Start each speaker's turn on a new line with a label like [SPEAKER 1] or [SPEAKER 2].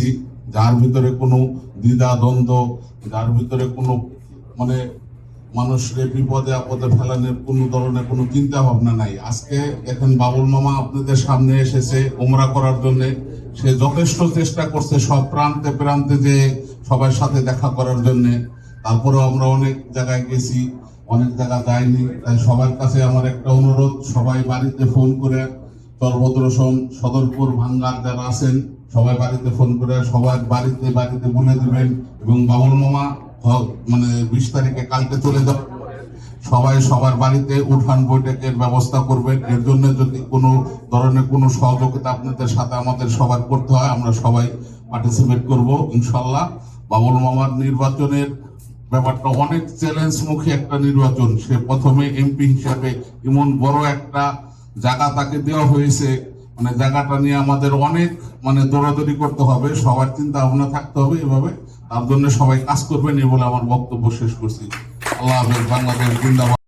[SPEAKER 1] গেছি যার ভিতরে কোনো দ্বিধা দ্বন্দ্ব যার ভিতরে কোনো মানে মানুষকে বিপদে, আপদে ফেলানোর কোনো ধরনের কোনো চিন্তা ভাবনা নাই। আজকে দেখেন বাবুল মামা আপনাদের সামনে এসেছে ওমরা করার জন্য। সে যথেষ্ট চেষ্টা করছে সব প্রান্তে প্রান্তে যে সবার সাথে দেখা করার জন্য। তারপরেও আমরা অনেক জায়গায় গেছি, অনেক জায়গা যাইনি। তাই সবার কাছে আমার একটা অনুরোধ, সবাই বাড়িতে ফোন করে তরভদ্রসন সদরপুর ভাঙ্গার যারা আছেন সবাই বাড়িতে ফোন করে সবার বাড়িতে বাড়িতে বলে দেবেন এবং বাবুল মামা মানে বিশ তারিখে কালকে চলে যাবে। সবাই সবার বাড়িতে উঠান বৈঠকের ব্যবস্থা করবেন এর জন্য যদি কোনো ধরনের কোনো সহযোগিতা আপনাদের সাথে আমাদের সবার করতে হয়, আমরা সবাই পার্টিসিপেট করব, ইনশাল্লাহ। বাবুল মামার নির্বাচনের ব্যাপারটা অনেক চ্যালেঞ্জ মুখী একটা নির্বাচন। সে প্রথমে এমপি হিসাবে এমন বড় একটা জায়গা তাকে দেওয়া হয়েছে। মানে জায়গাটা নিয়ে আমাদের অনেক মানে দৌড়াদৌড়ি করতে হবে, সবার চিন্তা ভাবনা থাকতে হবে এভাবে। তার জন্য সবাই কাজ করবেন এই বলে আমার বক্তব্য শেষ করছি। আল্লাহ হাফেজ, বাংলাদেশ জিন্দাবাদ।